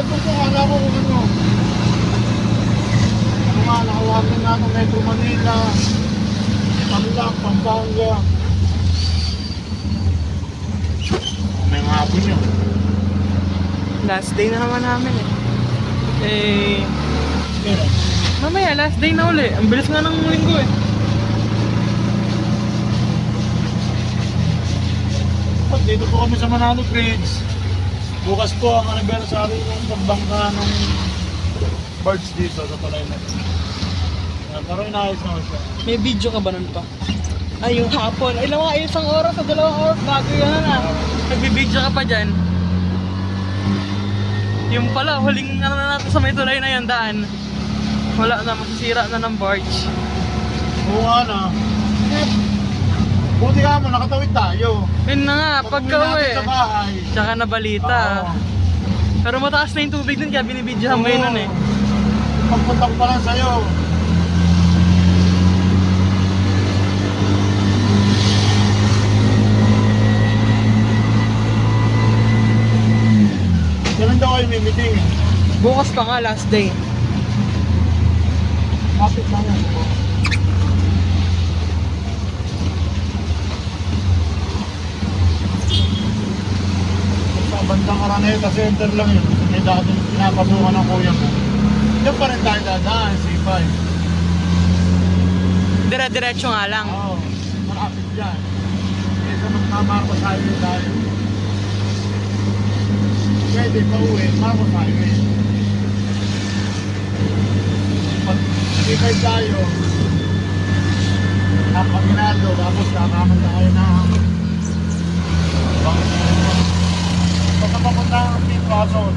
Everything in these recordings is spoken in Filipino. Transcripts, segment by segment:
ito po, kala ko kung ano. Ano nga, nakawakin na ng Metro Manila, Tarlac, Pampanga. May hapon yun. Last day na naman namin eh. Eh, mamaya last day na uli. Ang bilis nga ng linggo eh. dito po kami sa Manalo Bridge, bukas po ang anniversary ng pagbangka ng birds dito sa Palayna. Uh, pero inaayos naman siya. May video ka ba nun pa? Ay, yung hapon. Ay, lang mga isang oras o dalawang oras bago yan na. Nagbibideo ka pa dyan. Yung pala, huling ano na natin sa may tulay na yung daan. Wala na, masisira na ng barge. Oo nga na. Buti ka mo, nakatawid tayo. Yun na nga, pagka Pag-uwi uwi. natin sa bahay. Tsaka na balita. Oo. Pero mataas na yung tubig nun, kaya binibidyohan mo yun nun eh. Pagpunta ko pa lang sa'yo. Kailan daw kayo may meeting? Bukas pa nga, last day. Kapit lang yan. Bandang Araneta Center lang yun. May dati pinapasukan ng kuya mo. Diyan pa rin tayo dadaan, C5. Dire-diretso nga lang. Oo, malapit dyan. Kesa magmamarcos highway tayo. Pwede pa uwi, Marcos highway. Pag C5 tayo, napaginado, tapos kakaman tayo ng Pagka papunta ng Pitwason,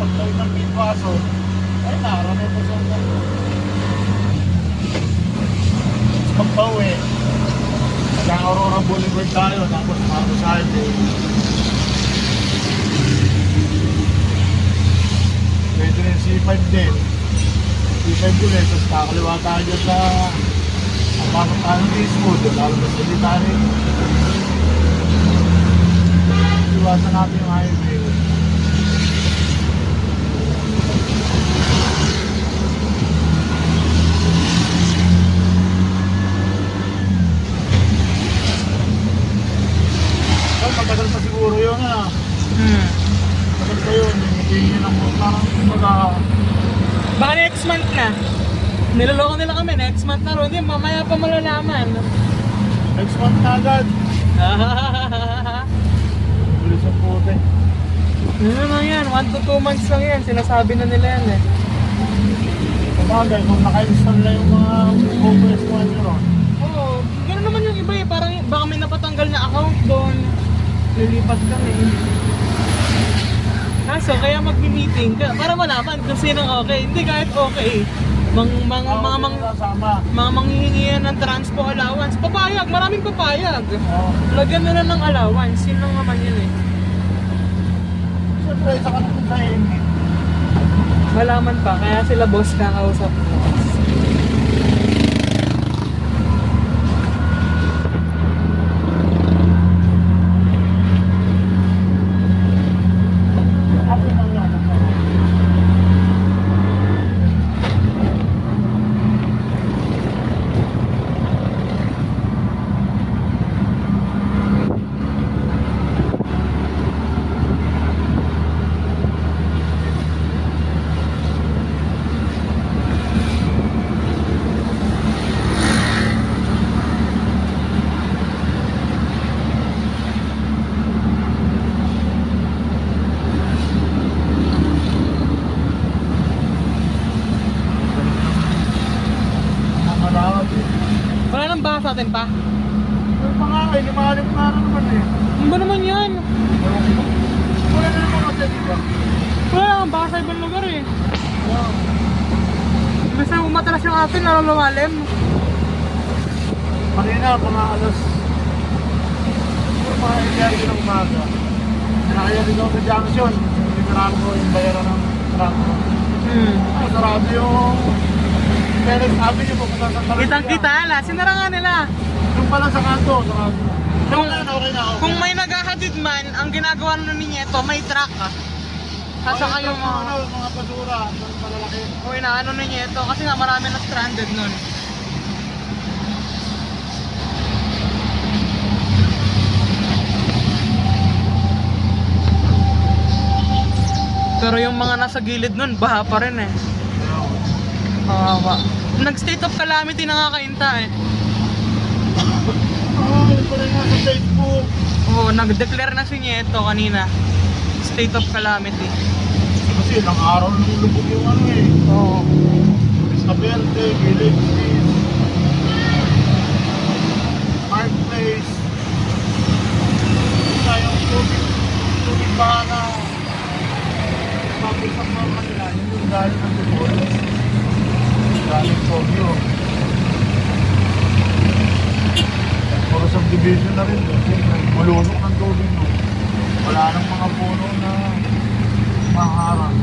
pagtawid ng Pitwason, ay narami po sa pagpauwi, hanggang Aurora Boulevard tayo, tapos Marcos Highway. Pwede rin C5 din. C5 ulit, tapos kakaliwa tayo sa pasok tayo ng Eastwood, lalo na sa Litari. Iwasan natin yung highway. Ay, matagal pa siguro yun ah. Hmm. Matagal pa yun. Hindi na mo parang kumbaga. Baka next month na. Niloloko nila kami, next month na rin. Hindi, mamaya pa malalaman. Next month na agad. Bilis ang puti. ano lang yan, 1 to 2 months lang yan. Sinasabi na nila yan eh. Sabagay, kung naka-install na yung mga OBS mo nyo ron. Oo, gano'n naman yung iba eh. Parang baka may napatanggal na account doon. Lilipat kami. Kaso, kaya magmi-meeting ka para malaman kung sinong okay. Hindi kahit okay. Mang, mang, mga, mang, mga manghihingi yan ng transpo allowance. Papayag, maraming papayag. Oo. Lagyan na lang ng allowance. Yun lang naman yun eh. Siyempre, sa hindi. Malaman pa, kaya sila boss kakausap mo. Happy lang yan. Nakarawag eh. Wala nang baka sa atin pa. Yung mga ay, limalim na naman eh. Ano ba naman yan? Wala na naman kasi, di ba? Wala nang baka sa ibang lugar eh. Basta umatalas yung atin, lalo lumalim. Kanina, mga alas mga energy ng umaga. Nakaya din ako sa junction. Tinaraan ko yung bayaran ng truck. Hmm. Sarado yung Felix Avenue pupunta sa Tarlac. Kitang kita, ala, sinara nga nila. Yung pala sa kanto, sa kanto. Kung, Okay na, okay na, kung na. may naghahatid man, ang ginagawa na ni Nieto, may truck ah. Sasaka Ayun, yung mga... ano, mga basura, malalaki. O inaano ninyo ito kasi nga marami na stranded nun. Pero yung mga nasa gilid nun, baha pa rin eh. Kawawa. Nag-state of calamity na nga kainta eh. Yun pala yung nasa Facebook. Oo, nag-declare na si Nieto kanina. State of calamity. Kasi ilang araw nung lubog yung ano eh. Oo. Sa Verde, Street, Park Place. Isa yung tubig, tubig ba na tapos ang mga kanila, yun yung galing ng. Galing Tokyo. Puro subdivision na rin. Malunok ng tubig. No? Wala nang mga puno na maharang.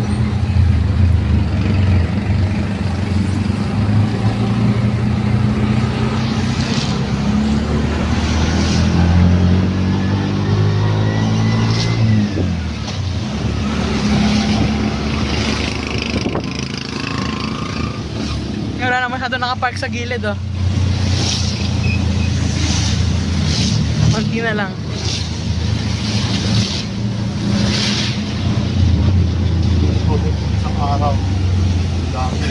Wala na masyado nakapark sa gilid oh. Konti na lang. Tubig isang araw. Dami.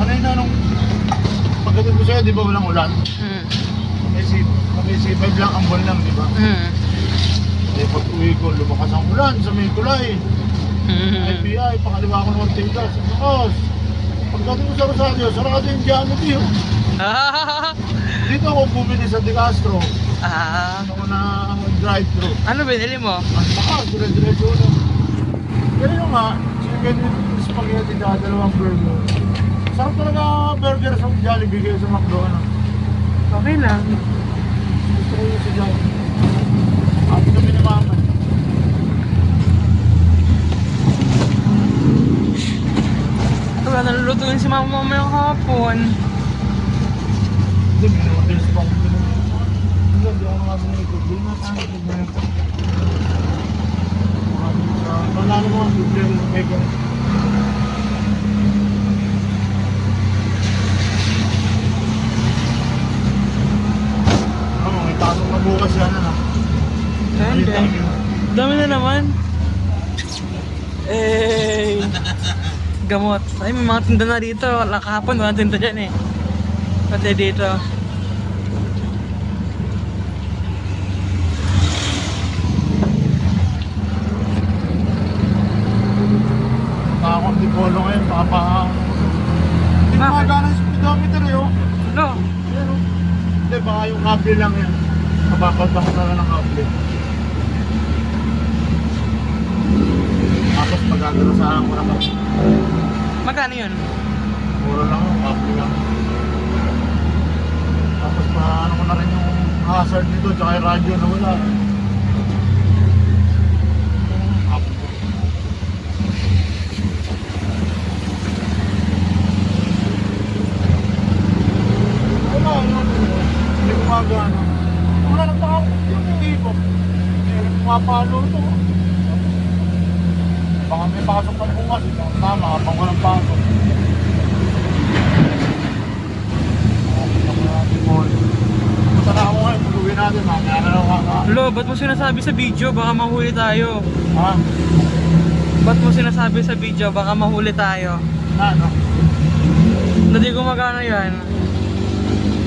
Kanina nung pagdating ko sa'yo, di ba walang ulan? Mm. May si, may si 5 lang ang buwan lang, di ba? Mm. Eh, pag uwi ko, lumakas ang ulan sa may kulay. Mm. FBI, pangaliwa ko ng Ortigas. Tapos, pagdating Rosario, sarado yung Jollibee. oh. Dito ako bumili sa De Castro. ah. Ano ko na drive-thru. Ano binili mo? Ang takas, dire-diretso na. Pero yung nga, chicken with spaghetti na dalawang burger. Sarap talaga burger sa Jollibee kaya sa McDo. Ano? Okay lang. Gusto ko yung sa Jollibee. At kami ni Mama. Wala nalulutuin si mama mamayang hapon. Hindi, minumodel sa bang Hindi, hindi ako nga. Hindi na tayo ko na Wala naman ang bigla ng mega. Ano, may pasok na bukas yan, ano? Dami na naman. Eh, gamot. Ay, may mga tinda na dito. Wala kahapon, wala tinda dyan eh. Pati dito. Takot di polo ngayon, baka pa... Hindi Bakit? gumagana yung speedometer eh, oh. No. Yan, oh. Hindi, baka yung kable lang yan. Ko na lang ng kable. Tapos magagano sa ako naman. Magkano yun? Mura lang yung kable lang. Tapos pa ano ko na rin yung hazard nito, tsaka yung radyo na wala. Wala, nang yung hindi ko. Eh, pumapalo to. Pasok pa bukas. Tama, habang walang pasok. Punta na ako ngayon, pag-uwi natin, mamaya na lang ako. Lo, ba't mo sinasabi sa video? Baka mahuli tayo. Ha? Ba't mo sinasabi sa video? Baka mahuli tayo. Na, no? Na di gumagana yan.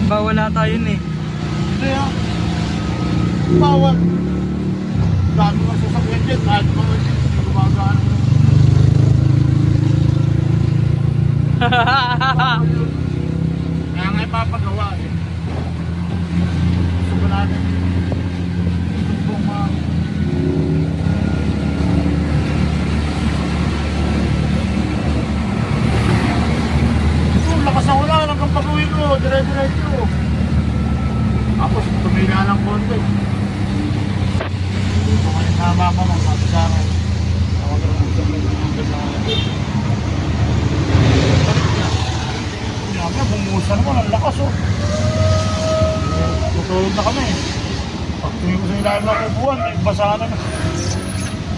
Bawal na tayo yun eh. Hindi ah. Bawal. Dami mga sasakyan dyan, kahit mga hindi gumagana. Kaya nga ipapagawa eh. Gusto ko natin. Oh, lakas ng ulan hanggang pag-uwi ko, dire-diretso. Tapos tumila ng konti. Kung tama pa, magsabi sa akin. Sabi na, bumusan ko, ang lakas oh. Tutulog na kami eh. Pag tuwing ko sa ilalim ng upuan, eh, basahan na na.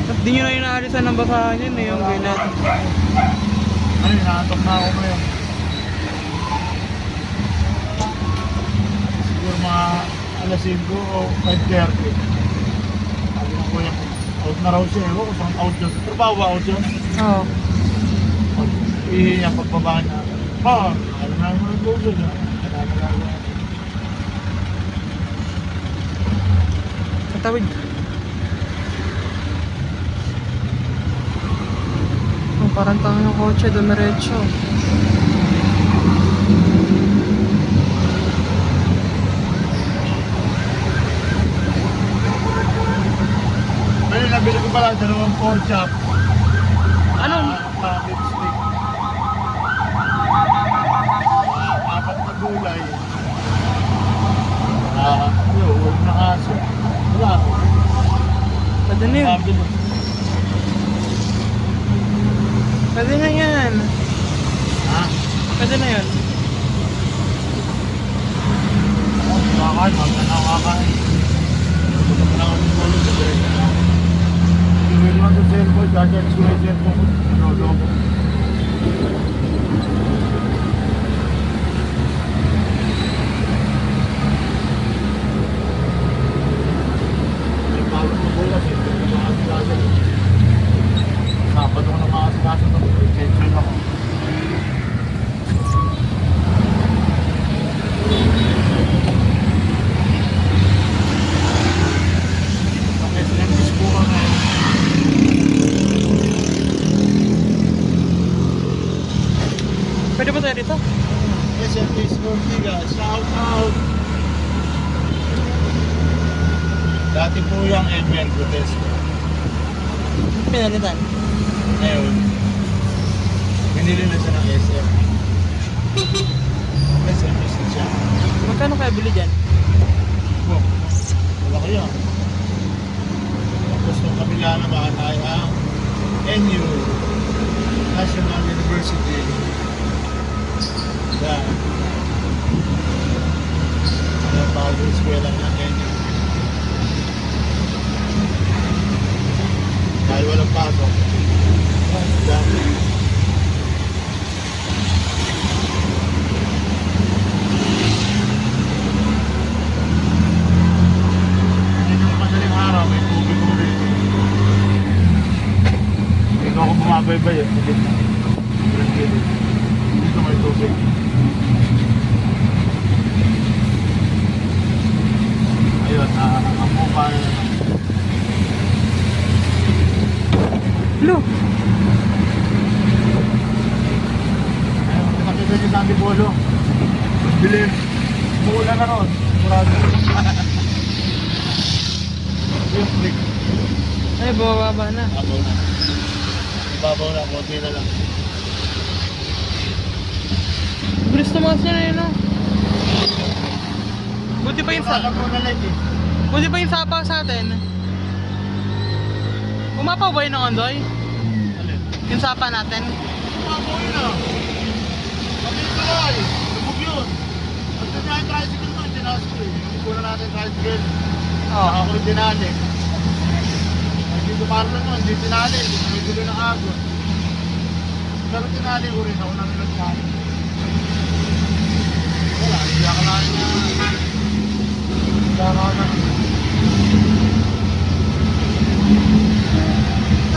Ba't di nyo na inaalisan ng basahan yun eh, yung ganyan? Ano, inaantok na ako ngayon. Siguro mga alas 5 o 5.30. Sabi ng kuya, out na raw siya. Eh. Ewan ko saan out dyan. Sa trabaho ba out dyan? Oo. Oh. Pag ihiya pagbaba niya. Pa, alam na ang puso niya. Kailangan na lang. Katawid. Oh, parang tango ng kotse, dumiretso. Ayun, nabili ko pala dalawang pork chop. Lo! Nakita niyo sa Antipolo. Bilis. Mula na ron. Murado. Yung click. Ay, bababa na. Babaw na. Babaw na, konti na lang. Bilis tumakas niya na yun, no? Buti pa yung sa... Eh. Buti pa yung sapa sa atin. Umapaw ba yun ng ondoy? Alin? Yung sapa natin? Babaw yun ah. Sabi ko na eh. Lubog yun. Dami ang tricycle mo, tinaas ko eh. Yung kuna natin tricycle. Oo. Ako rin tinali. Ay, dito parang naman, hindi tinali. Hindi may gulo ng agos. Pero tinali ko rin. Ako na rin nagkali. Wala, hindi ako lang na. Hindi ako na. Ko lang dito. Naman po ang Robinson Kenta. Yung armang tawag. Stoplight na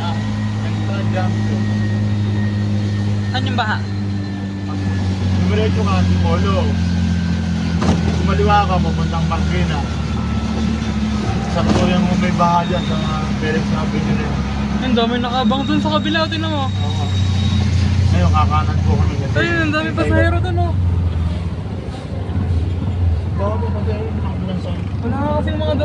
yung baha? Dumiretso ka si Polo. Kumaliwa ka, papuntang Marquina. Sakto yung may bahaya sa Felix Avenue na yun. Ang dami nakabang dun sa kabila, tinan mo. Oo. Ngayon, kakanan po kami. Ayun, ang dami pasahero dun, oh. Bago kasi ayun, nakabilang sa Wala nga kasing mga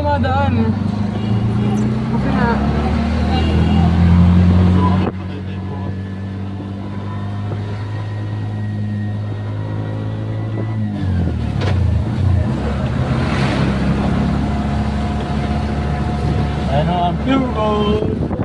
And on through road.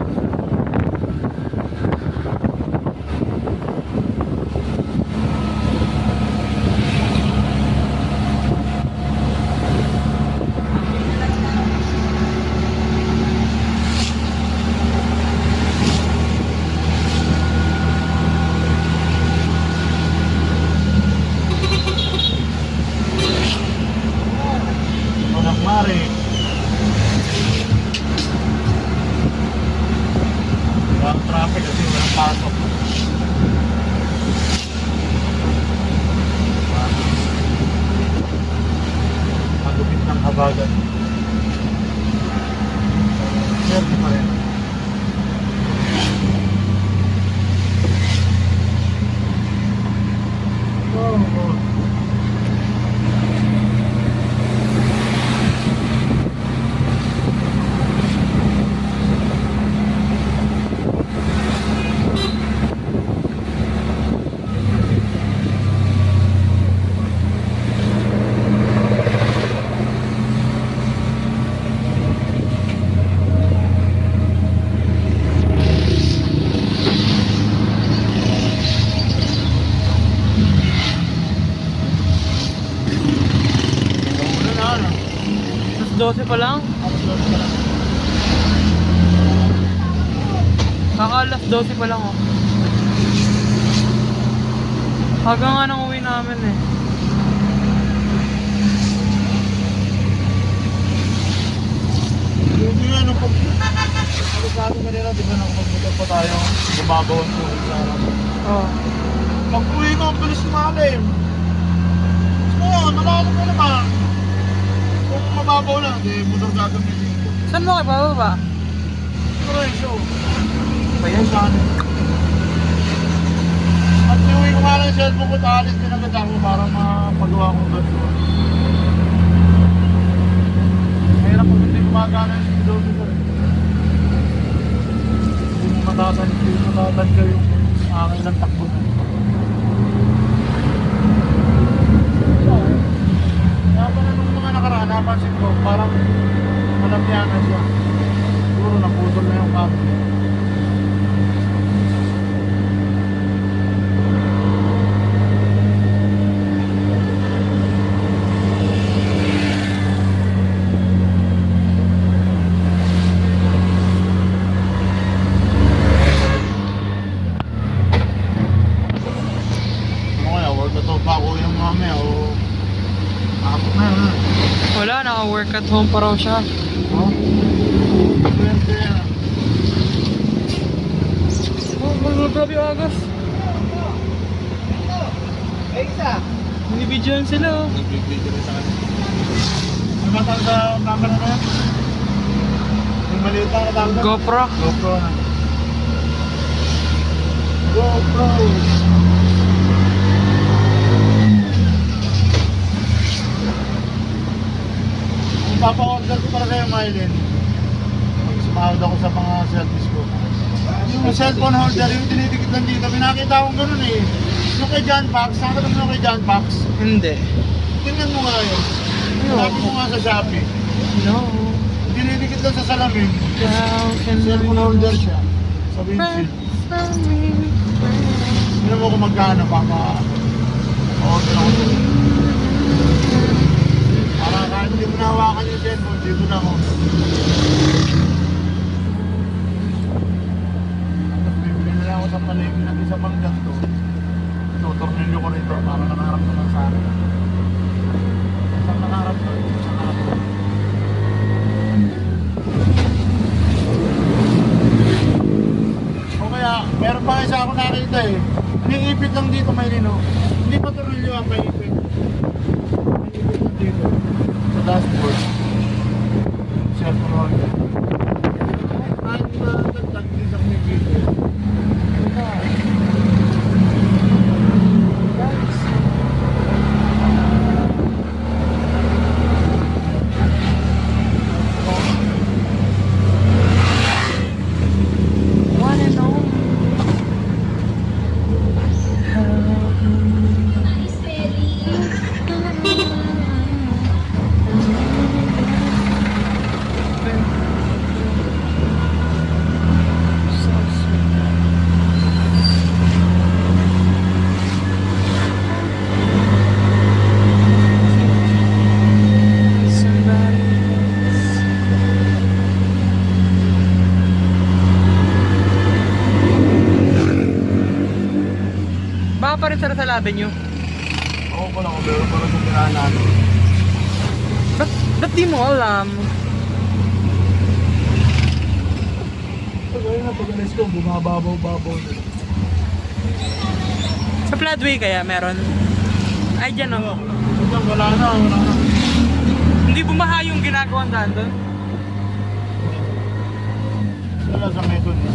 Alas 12 pa lang. Kaka alas 12 pa lang oh. Haga nga nang uwi namin eh. Yung nga nung pag... Ano sa atin kanina, di ba nung magmotor pa tayo, bumabawang po sa harap. Oh. Pag uwi ko, ang bilis malim. Oo, nalalo ko naman. Mababaw lang, di motor gagamitin ko. Saan mo kayo bababa? Siguro yung show. Ba yan? Saan? At iuwi ko nga lang cellphone ko, taalis din agad ako para mapagawa ko ganito. Mahirap pag hindi gumagana yung speedometer. Hindi mo matatan, hindi matatan yung aking ng takbo na. Kaya pala nung mga nakaraan, napansin ko, parang malamya na siya. Siguro naputol na yung cable. Ano kaya, work na to pa ako yung mamaya o... Ako na ha. Wala, naka-work at home pa raw siya. Oh? Oh, grabe agas. Binibidyoan sila oh. Nagbibigyo rin sa ba tawag sa camera na yan? Yung maliit na? GoPro. GoPro na. GoPro! Papa-order ko para kayo, Mylene, sumahod ako sa mga service ko, yung cellphone holder, yung tinidikit lang dito, pinakita akong ganun eh. Yung kay John Pax, saan ka naman yung kay John Pax? Hindi. Tingnan mo nga yun. Sabi mo nga sa Shopee, No. dinidikit lang sa salamin. Can Cellphone holder siya. Sa windshield. Tingnan mo kung magkano pa ka. Order ako kahit hindi mo nahawakan yung cellphone, dito na ako. Bibili na lang ako sa palengke ng isa pang ganito. Tutornilyo ko rito para nakaharap naman sa akin. Isang nakaharap na, isang nakaharap. O kaya, meron pa isa ako nakita eh. Iniipit lang dito may lino. Hindi pa tuloy ang. Iniipit lang dito. Sa dashboard. Cellphone holder. Kahit na nagtag din sa kumipito. One and only. How can Rizal Avenue? Ako ko lang, pero para sa tirahan namin. Ba't, ba't di mo alam? Pag ayun na, pag alis ko, bumababaw-babaw na. Sa Floodway kaya meron? Ay, dyan Ano? oh. Hanggang wala na, wala na. Hindi bumaha yung ginagawang daan doon? Wala sa method na.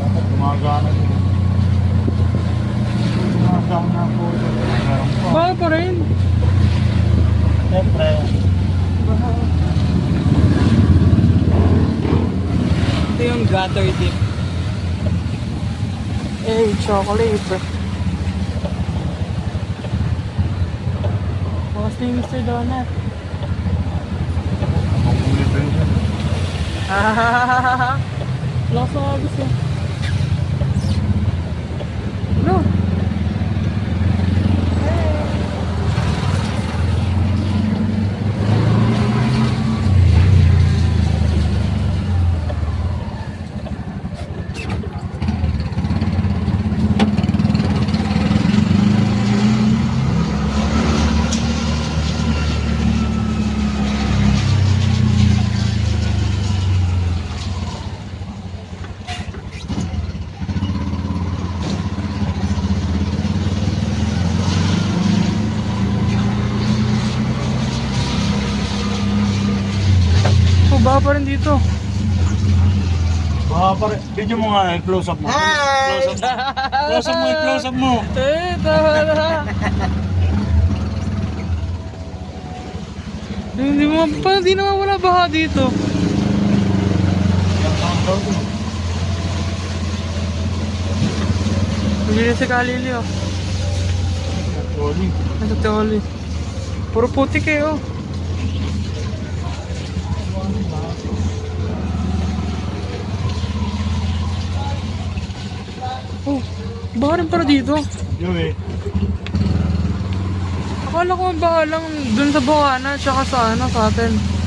Dapat gumagana din. Gumagana po. Meron pa. Baha pa rin. Siyempre. Gutter dip. Eh, chocolate. Bukas na yung Mr. Donut. Ako bumibili siya. Hahaha. Lakas ng agos eh. No. Oh, baka pa rin dito. Baka pare, video mo nga, close up mo. Close up mo. Close up mo, close up mo. Eh, tama na. Hindi mo, pa, hindi naman wala baha dito. Hindi na si Kalili oh. Nasa Teoli. Puro putik eh oh. Oh, baha rin para dito. Yun eh. Akala ko ang baha lang dun sa Bukana tsaka sa ano sa atin.